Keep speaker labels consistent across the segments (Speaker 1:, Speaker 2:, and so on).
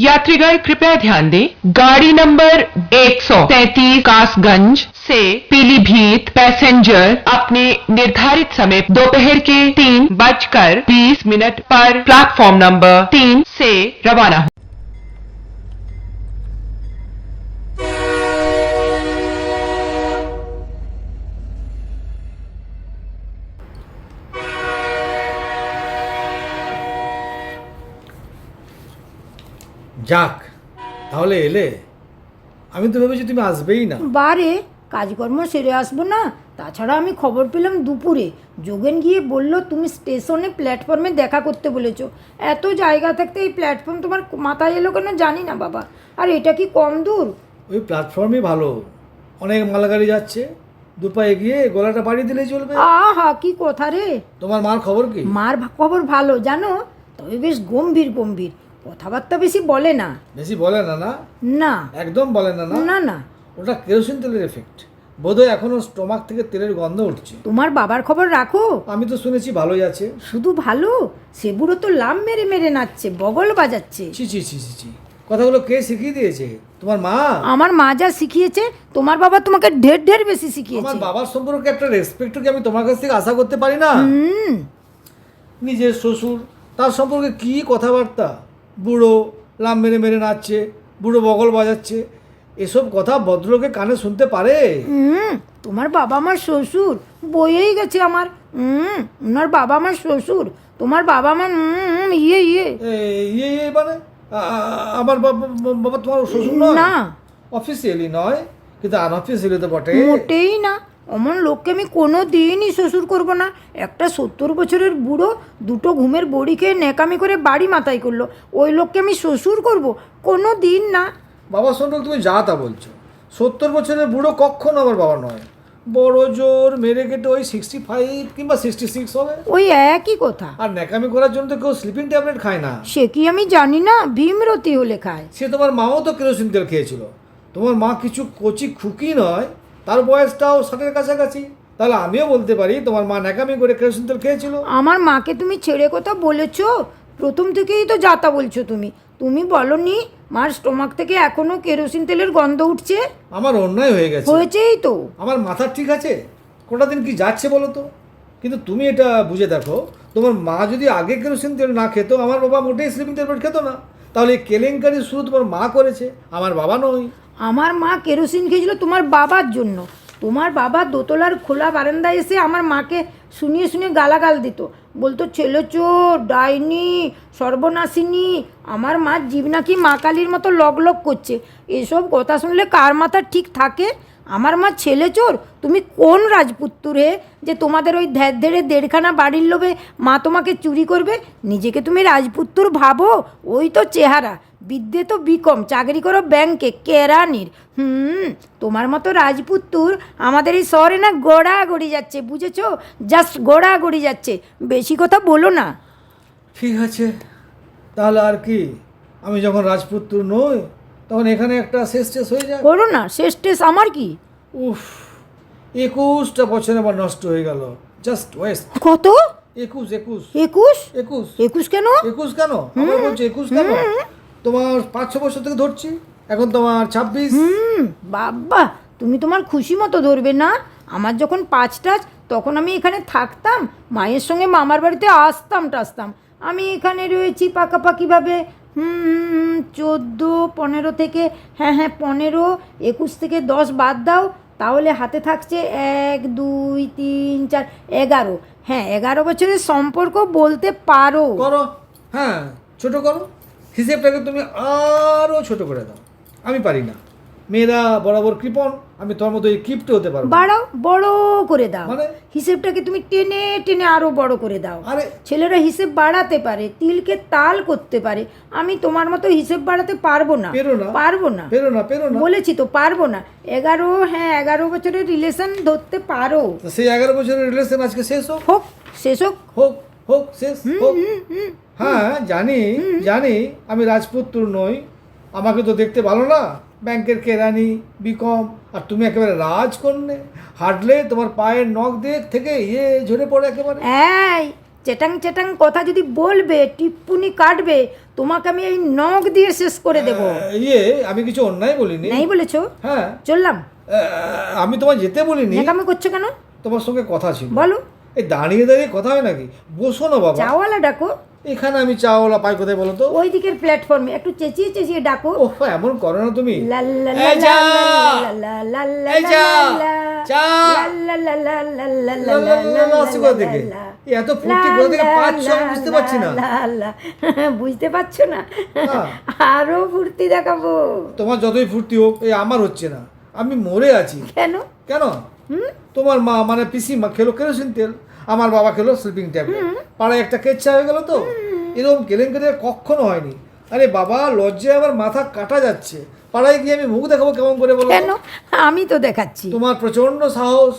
Speaker 1: यात्रीगण, कृपया ध्यान दें, गाड़ी नंबर एक सौ कासगंज से पीलीभीत पैसेंजर अपने निर्धारित समय दोपहर के तीन बजकर बीस मिनट पर प्लेटफॉर्म नंबर तीन से रवाना
Speaker 2: যাক তাহলে এলে। আমি তো ভেবেছি তুমি আসবেই না।
Speaker 3: বারে কাজকর্ম সেরে আসব না। তাছাড়া আমি খবর পেলাম দুপুরে। যোগেন গিয়ে বলল তুমি স্টেশনে প্ল্যাটফর্মে দেখা করতে বলেছ। এত জায়গা থাকতে এই প্ল্যাটফর্ম তোমার মাথায় এলো কেন জানি না বাবা। আর এটা কি কম দূর?
Speaker 2: ওই প্ল্যাটফর্মই ভালো। অনেক মালগাড়ি যাচ্ছে। দুপায়ে গিয়ে গলাটা বাড়িয়ে দিলেই চলবে।
Speaker 3: আহা কি কথা রে।
Speaker 2: তোমার মার খবর কি?
Speaker 3: মার খবর ভালো জানো? তবে বেশ গম্ভীর গম্ভীর। কথাবার্তা বেশি বলে না।
Speaker 2: বেশি বলে না না?
Speaker 3: না।
Speaker 2: একদম বলে না না?
Speaker 3: না না।
Speaker 2: ওটা কেরোসিন তেলের এফেক্ট বোধহয় এখনও স্টোমাক থেকে তেলের গন্ধ উঠছে।
Speaker 3: তোমার বাবার খবর রাখো।
Speaker 2: আমি তো শুনেছি ভালোই আছে।
Speaker 3: শুধু ভালো? সে বুড়ো তো লাম মেরে মেরে নাচছে বগল বাজাচ্ছে।
Speaker 2: ছি ছি ছি ছি ছি। কথাগুলো কে শিখিয়ে দিয়েছে? তোমার মা?
Speaker 3: আমার মা যা শিখিয়েছে তোমার বাবা তোমাকে ঢের ঢের বেশি শিখিয়েছে।
Speaker 2: আমার বাবার সম্পর্কে একটা রেসপেক্ট কি আমি তোমার কাছ থেকে আশা করতে পারি না?
Speaker 3: হুম।
Speaker 2: নিজের শ্বশুর তার সম্পর্কে কি কথাবার্তা? বুড়ো লাম মেরে মেরে নাচছে বুড়ো বগল বাজাচ্ছে। এসব কথা ভদ্রলোকে কানে শুনতে পারে?
Speaker 3: হুম তোমার বাবা আমার শ্বশুর বইয়েই গেছে আমার। হুম ওনার বাবা আমার শ্বশুর তোমার বাবা আমার হুম ইয়ে ইয়ে।
Speaker 2: এ, ইয়ে ইয়ে মানে? আ- আ- আমার বাবা বাবা তোমার শ্বশুর নয়?
Speaker 3: না।
Speaker 2: অফিসিয়ালি নয় কিন্তু আনঅফিসিয়ালি তো বটে।
Speaker 3: মোটেই না। অমন লোককে আমি কোনো দিনই শ্বশুর করব না। একটা সত্তর বছরের বুড়ো দুটো ঘুমের বড়ি খেয়ে নেকামি করে বাড়ি মাথায় করল। ওই লোককে আমি শ্বশুর করব? কোনো দিন না।
Speaker 2: বাবা সম্পর্কে তুমি যা তা বলছো। সত্তর বছরের বুড়ো কখনো আমার বাবা নয়। বড় জোর মেরে কেটে ওই সিক্সটি ফাইভ কিংবা সিক্সটি সিক্স হবে।
Speaker 3: ওই একই কথা।
Speaker 2: আর ন্যাকামি করার জন্য তো কেউ স্লিপিং ট্যাবলেট খায় না।
Speaker 3: সে কি আমি জানি না? ভীমরতি হলে খায়
Speaker 2: সে তোমার মাও তো কেরোসিন তেল খেয়েছিল। তোমার মা কিছু কচি খুকি নয় তার বয়সটাও ষাটের কাছাকাছি। তাহলে আমিও বলতে পারি তোমার মা ন্যাকামি করে কেরোসিন তেল খেয়েছিল।
Speaker 3: আমার মাকে তুমি ছেড়ে কথা বলেছ? প্রথম থেকেই তো যাতা বলছো তুমি। তুমি বলনি মার স্টোমাক থেকে এখনও কেরোসিন তেলের গন্ধ উঠছে?
Speaker 2: আমার অন্যায় হয়ে গেছে।
Speaker 3: হয়েছেই তো।
Speaker 2: আমার মাথা ঠিক আছে? কোটা দিন কি যাচ্ছে বলো তো? কিন্তু তুমি এটা বুঝে দেখো তোমার মা যদি আগে কেরোসিন তেল না খেত আমার বাবা মোটেই স্লিপিং ট্যাবলেট খেত না। তাহলে এই কেলেঙ্কারি শুরু তোমার মা করেছে আমার বাবা নয়।
Speaker 3: আমার মা কেরোসিন খেয়েছিল তোমার বাবার জন্য। তোমার বাবা দোতলার খোলা বারান্দায় এসে আমার মাকে শুনিয়ে শুনিয়ে গালাগাল দিত। বলতো, ছেলে চোর, ডাইনি, সর্বনাশিনী, আমার মা জীব নাকি মা কালীর মতো লগ লগ করছে। এসব কথা শুনলে কার মাথা ঠিক থাকে? আমার মা ছেলে চোর, তুমি কোন রাজপুত্র হে যে তোমাদের ওই ধ্যার ধেড়ে দেড়খানা বাড়ির লোভে মা তোমাকে চুরি করবে? নিজেকে তুমি রাজপুত্র ভাবো? ওই তো চেহারা। বিদ্যে তো বিকম চাকরি করো ব্যাংকে কেরানির। হুম তোমার মতো রাজপুত্তুর আমাদের এই শহরে না গোড়া গড়ি যাচ্ছে বুঝেছ? জাস্ট গোড়া গড়ি যাচ্ছে। বেশি কথা বলো না।
Speaker 2: ঠিক আছে তাহলে আর কি? আমি যখন রাজপুত্র নই তখন এখানে একটা শেষ শেষ হয়ে যায়।
Speaker 3: করো না শেষ টেস আমার কি?
Speaker 2: উফ একুশটা বছর আমার নষ্ট হয়ে গেল। Just waste.
Speaker 3: কত?
Speaker 2: একুশ একুশ।
Speaker 3: একুশ?
Speaker 2: একুশ।
Speaker 3: একুশ কেন?
Speaker 2: একুশ কেন? আমার বলছে একুশ কেন? তোমার পাঁচ ছ বছর থেকে ধরছি। এখন তোমার ছাব্বিশ।
Speaker 3: হুম বাবা তুমি তোমার খুশি মতো ধরবে না। আমার যখন পাঁচ টাচ তখন আমি এখানে থাকতাম মায়ের সঙ্গে মামার বাড়িতে আসতাম টাসতাম। আমি এখানে রয়েছি পাকাপাকিভাবে হুম চোদ্দ পনেরো থেকে হ্যাঁ হ্যাঁ পনেরো একুশ থেকে দশ বাদ দাও। তাহলে হাতে থাকছে এক দুই তিন চার এগারো। হ্যাঁ এগারো বছরের সম্পর্ক বলতে পারো।
Speaker 2: করো হ্যাঁ ছোট করো। হিসেবটাকে তুমি আরও ছোট করে দাও। আমি পারি না। মেয়েরা বরাবর কৃপণ আমি তোমার মতো কিপ্ট হতে পারব
Speaker 3: বাড়াও বড় করে দাও।
Speaker 2: মানে?
Speaker 3: হিসেবটাকে তুমি টেনে টেনে আরও বড় করে দাও।
Speaker 2: আরে?
Speaker 3: ছেলেরা হিসেব বাড়াতে পারে তিলকে তাল করতে পারে। আমি তোমার মতো হিসেব বাড়াতে পারব না।
Speaker 2: পেরো না।
Speaker 3: পারব না।
Speaker 2: পেরো না পেরো না।
Speaker 3: বলেছি তো পারব না। এগারো হ্যাঁ এগারো বছরের রিলেশন ধরতে পারো।
Speaker 2: সেই এগারো বছরের রিলেশন আজকে শেষ হোক?
Speaker 3: হোক শেষ হোক।
Speaker 2: হোক হোক শেষ হোক। হ্যাঁ জানি জানি আমি রাজপুত্র নই। আমাকে তো দেখতে ভালো না। ব্যাংকের কেরানি বিকম আর তুমি একেবারে রাজকন্যে। হাঁটলে তোমার পায়ের নখ দেখ থেকে ইয়ে ঝরে পড়ে একেবারে।
Speaker 3: এই চেটাং চেটাং কথা যদি বলবে টিপ্পুনি কাটবে তোমাকে আমি এই নখ দিয়ে শেষ করে দেবো।
Speaker 2: ইয়ে আমি কিছু অন্যায় বলিনি।
Speaker 3: নেই বলেছ?
Speaker 2: হ্যাঁ।
Speaker 3: চললাম।
Speaker 2: আমি তোমায় যেতে বলিনি।
Speaker 3: নেকামি করছ কেন?
Speaker 2: তোমার সঙ্গে কথা ছিল।
Speaker 3: বলো।
Speaker 2: এই দাঁড়িয়ে দাঁড়িয়ে কথা হয় নাকি? বসো না বাবা।
Speaker 3: চাওয়ালা ডাকো।
Speaker 2: এখানে আমি চাওলা পাই কোথায় বলো তো
Speaker 3: ওই দিকের প্ল্যাটফর্মে একটু চেঁচিয়ে চেঁচিয়ে ডাকো
Speaker 2: ও এমন করো না তুমি এত ফুটি কোথা পাচ্ছ আমি বুঝতে পারছি না
Speaker 3: বুঝতে পারছ না আরও ফুর্তি দেখাবো
Speaker 2: তোমার যতই ফুর্তি হোক এই আমার হচ্ছে না আমি মরে আছি
Speaker 3: কেন
Speaker 2: কেন তোমার মা মানে পিসি মা খেলো কেরোসিন তেল আমার বাবা খেলো স্লিপিং ট্যাবলেট পাড়ায় একটা কেচ্ছা হয়ে গেল তো। এরকম কেলেঙ্কারি কখনো হয়নি। আরে বাবা লজ্জায় আমার মাথা কাটা যাচ্ছে। পাড়ায় গিয়ে আমি মুখ দেখাবো কেমন করে বলো?
Speaker 3: কেন? আমি তো দেখাচ্ছি।
Speaker 2: তোমার প্রচণ্ড সাহস।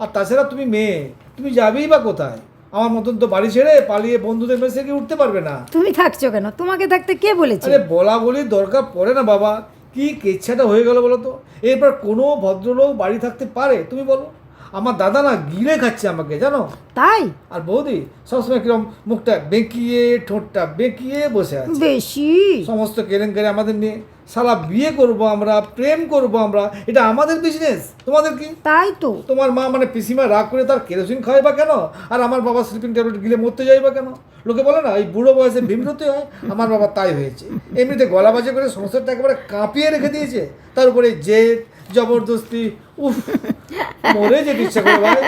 Speaker 2: আর তাছাড়া তুমি মেয়ে। তুমি যাবেই বা কোথায়? আমার মতন তো বাড়ি ছেড়ে পালিয়ে বন্ধুদের মেসে গিয়ে উঠতে পারবে না।
Speaker 3: তুমি থাকছো কেন? তোমাকে থাকতে কে বলেছে?
Speaker 2: আরে বলা বলি দরকার পড়ে না বাবা। কি কেচ্ছাটা হয়ে গেল বলো তো? এরপর কোনো ভদ্রলোক বাড়ি থাকতে পারে? তুমি বলো। আমার দাদা না গিলে খাচ্ছে আমাকে জানো?
Speaker 3: তাই?
Speaker 2: আর বৌদি সবসময় কিরম মুখটা বেঁকিয়ে ঠোঁটটা বেঁকিয়ে বসে আছে।
Speaker 3: বেশি?
Speaker 2: সমস্ত কেলেঙ্কারি আমাদের নিয়ে সারা বিয়ে করব আমরা প্রেম করব আমরা এটা আমাদের বিজনেস তোমাদের কি?
Speaker 3: তাই তো।
Speaker 2: তোমার মা মানে পিসিমা রাগ করে তার কেরোসিন খায় বা কেন? আর আমার বাবা স্লিপিং ট্যাবলেট গিলে মরতে যাই বা কেন? লোকে বলে না এই বুড়ো বয়সে ভীমরতি হয় আমার বাবা তাই হয়েছে। এমনিতে গলা বাজে করে সংসারটা একেবারে কাঁপিয়ে রেখে দিয়েছে। তার উপরে জেদ জবরদস্তি উফ। মরে যেতে ইচ্ছা করে ভাই।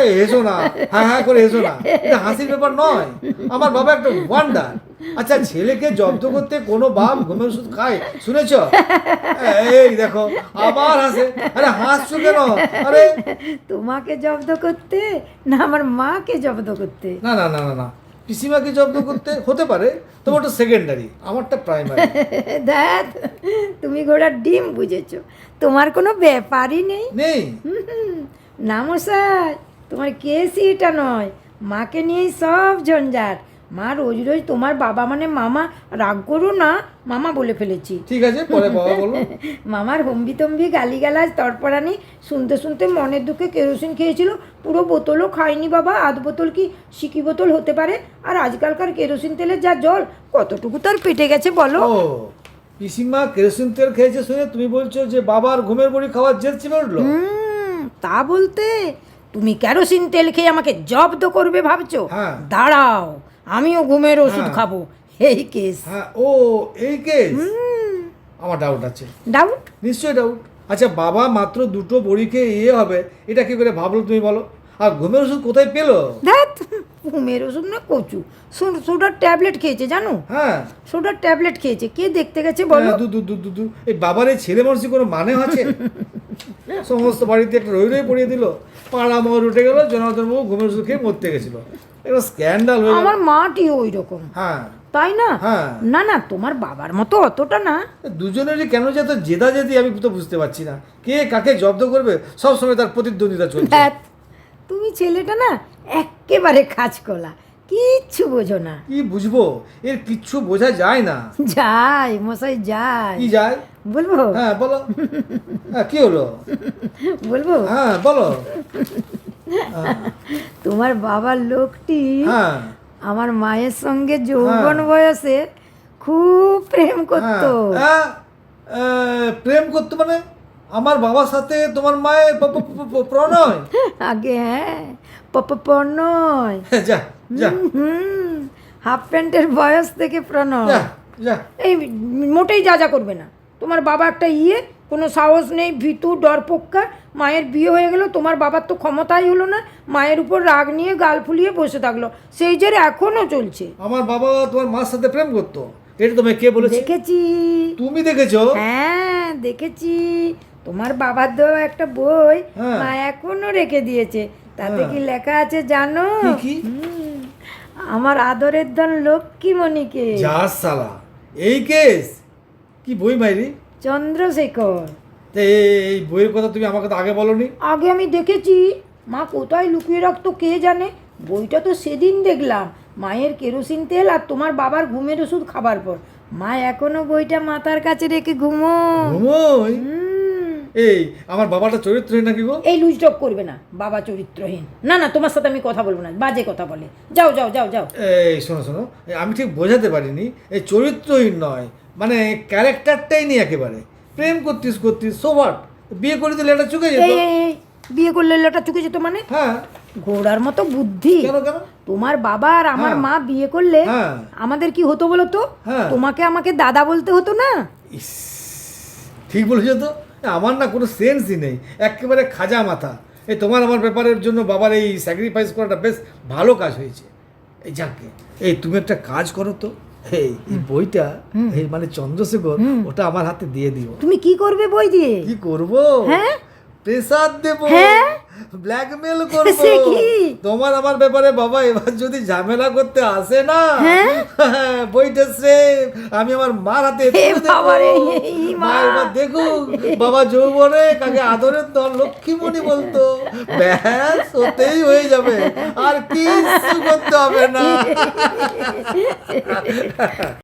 Speaker 2: এই হেসো না। হ্যাঁ হ্যাঁ করে হেসো না। এটা হাসির ব্যাপার নয়। আমার বাবা একটা ওয়ান্ডার আচ্ছা ছেলেকে জব্দ করতে কোনো বাপ ঘুমের ওষুধ খায়? শুনেছ? এই দেখো আবার হাসে। আরে হাসছো কেন? আরে
Speaker 3: তোমাকে জব্দ করতে না আমার মাকে জব্দ করতে?
Speaker 2: না না না না না। পিসিমাকে জব্দ করতে? হতে পারে। তোমারটা সেকেন্ডারি আমারটা প্রাইমারি
Speaker 3: দেখ তুমি ঘোড়ার ডিম বুঝেছ। তোমার কোনো ব্যাপারই নেই।
Speaker 2: নেই?
Speaker 3: না মশাই তোমার কেসি এটা নয়। মাকে নিয়েই সব ঝঞ্ঝাট। মা রোজ রোজ তোমার বাবা মানে মামা রাগ করো না মামা বলে ফেলেছি।
Speaker 2: ঠিক আছে পরে বাবা বলো।
Speaker 3: মামার হম্বি তম্বি গালিগালাজ তরপরানি শুনতে শুনতে মনের দুঃখে কেরোসিন খেয়েছিল। পুরো বোতলও খায়নি বাবা আধ বোতল কি সিকি বোতল হতে পারে? আর আজকালকার কেরোসিন তেলের যা জল কতটুকু তার পেটে গেছে বলো?
Speaker 2: পিসিমা কেরোসিন তেল খেয়েছে শুনে তুমি বলছো যে বাবার ঘুমের বড়ি খাওয়ার জেদ চেপে উঠল
Speaker 3: তা বলতে তুমি কেরোসিন তেল খেয়ে আমাকে জব্দ করবে ভাবছ?
Speaker 2: হ্যাঁ।
Speaker 3: দাঁড়াও। আমিও ঘুমের ওষুধ
Speaker 2: হ্যাঁ।
Speaker 3: খাব। এই কেস
Speaker 2: হ্যাঁ ও এই কেস আমার ডাউট আছে।
Speaker 3: ডাউট
Speaker 2: নিশ্চয়ই ডাউট আচ্ছা বাবা মাত্র দুটো বড়ি খেয়ে ইয়ে হবে এটা কি করে ভাবলো তুমি বলো? আর ঘুমের ওষুধ কোথায় পেল?
Speaker 3: ধ্যাত ঘুমের ওষুধ না কচু। সোডার ট্যাবলেট খেয়েছে জানো?
Speaker 2: হ্যাঁ।
Speaker 3: সোডার ট্যাবলেট খেয়েছে কে দেখতে গেছে বলো?
Speaker 2: হ্যাঁ, দু দু দু দু দু। এই বাবার এই ছেলে মানুষের কোনো মানে আছে? সমস্ত বাড়িতে একটা রই রই পড়িয়ে দিল। পাড়া মর উঠে গেল জনার্দন বাবু ঘুমের ওষুধ খেয়ে মরতে গেছিল। এটা স্ক্যান্ডাল হয়ে
Speaker 3: আমার মাটিও ওই রকম
Speaker 2: হ্যাঁ।
Speaker 3: তাই না?
Speaker 2: হ্যাঁ।
Speaker 3: না না তোমার বাবার মতো অতটা না।
Speaker 2: দুজনেরই কেন যে এত জেদা জেদি আমি তো বুঝতে পারছি না। কে কাকে জব্দ করবে সব সময় তার প্রতিদ্বন্দ্বিতা চলছে।
Speaker 3: তুমি ছেলেটা না একেবারে খাজকলা কিচ্ছু বোঝো না।
Speaker 2: কি বুঝব? এর কিচ্ছু বোঝা যায় না।
Speaker 3: যাই মশাই যাই
Speaker 2: কি যায়?
Speaker 3: বলব?
Speaker 2: হ্যাঁ বলো। হ্যাঁ কি হলো?
Speaker 3: বলব?
Speaker 2: হ্যাঁ বলো।
Speaker 3: তোমার বাবার লোকটি
Speaker 2: হ্যাঁ।
Speaker 3: আমার মায়ের সঙ্গে যৌবন বয়সে খুব প্রেম করতো।
Speaker 2: হ্যাঁ, প্রেম করতো মানে? আমার বাবার সাথে তোমার মায়ের প্রণয়?
Speaker 3: আগে হ্যাঁ। প্রণয়।
Speaker 2: যা যা।
Speaker 3: হাফ প্যান্টের বয়স থেকে প্রণয়। এই মোটেই যা যা করবে না। তোমার বাবা একটা ইয়ে কোনো সাহস নেই ভীতু ডরপোক্কা মায়ের বিয়ে হয়ে গেল তোমার বাবার তো ক্ষমতাই হলো না মায়ের উপর রাগ নিয়ে গাল ফুলিয়ে বসে থাকল। সেই জের এখনও চলছে।
Speaker 2: আমার বাবা তোমার মার সাথে প্রেম করতো। এটা তোমায় কে বলেছে?
Speaker 3: দেখেছি।
Speaker 2: তুমি দেখেছ?
Speaker 3: হ্যাঁ দেখেছি। তোমার বাবার দেওয়া একটা বই
Speaker 2: হ্যাঁ।
Speaker 3: মা এখনও রেখে দিয়েছে। তাতে কি লেখা আছে জানো? আমার আদরের ধন লক্ষ্মীমণিকে।
Speaker 2: যা সালা। এই কেস? কি বই বাইরে
Speaker 3: চন্দ্রশেখর।
Speaker 2: তা এই বইয়ের কথা তুমি আমাকে তো আগে বলনি।
Speaker 3: আগে আমি দেখেছি। মা কোথায় লুকিয়ে রাখতো কে জানে? বইটা তো সেদিন দেখলাম। মায়ের কেরোসিন তেল আর তোমার বাবার ঘুমের ওষুধ খাবার পর। মা এখনও বইটা মাথার কাছে রেখে ঘুমো
Speaker 2: ঘুমোই
Speaker 3: হুম,
Speaker 2: এই আমার বাবাটা চরিত্রহীন নাকি গো?
Speaker 3: এই লুজ ডক করবে না বাবা চরিত্রহীন। না না তোমার সাথে আমি কথা বলব না বাজে কথা বলে। যাও যাও যাও যাও।
Speaker 2: এই শোনো শোনো আমি ঠিক বোঝাতে পারিনি এই চরিত্রহীন নয় মানে ক্যারেক্টারটাই নেই একেবারে। প্রেম করতিস করতিস সোভাট বিয়ে করে দিলে এটা চুকে যেত।
Speaker 3: বিয়ে করলে লোটা চুকে যেত মানে?
Speaker 2: হ্যাঁ।
Speaker 3: ঘোড়ার মতো বুদ্ধি।
Speaker 2: কেন কেন?
Speaker 3: তোমার বাবা আর আমার
Speaker 2: হ্যাঁ।
Speaker 3: মা বিয়ে করলে
Speaker 2: হ্যাঁ।
Speaker 3: আমাদের কি হতো বলো তো?
Speaker 2: হ্যাঁ।
Speaker 3: তোমাকে আমাকে দাদা বলতে হতো না?
Speaker 2: ঠিক বলেছ তো। আমার না কোনো সেন্সই নেই। একেবারে খাজা মাথা। এই তোমার আমার ব্যাপারের জন্য বাবার এই স্যাক্রিফাইস করাটা বেশ ভালো কাজ হয়েছে। এই যাকে। এই তুমি একটা কাজ করো তো। এই বইটা এই মানে চন্দ্রশেখর ওটা আমার হাতে দিয়ে দিও।
Speaker 3: তুমি কি করবে বই দিয়ে?
Speaker 2: কি করব?
Speaker 3: হ্যাঁ?
Speaker 2: প্রেসার দেব।
Speaker 3: হ্যাঁ?
Speaker 2: ব্ল্যাকমেল করব।
Speaker 3: সে কি?
Speaker 2: তোমার আমার ব্যাপারে বাবা এবার যদি ঝামেলা করতে আসে না?
Speaker 3: হ্যাঁ?
Speaker 2: বইটা সে আমি আমার মার হাতে মা। এবার দেখুক বাবা যৌবনে কাকে আদরের দল লক্ষ্মীমণি বলতো। ব্যাস ওতেই হয়ে যাবে। আর কিছু করতে হবে না।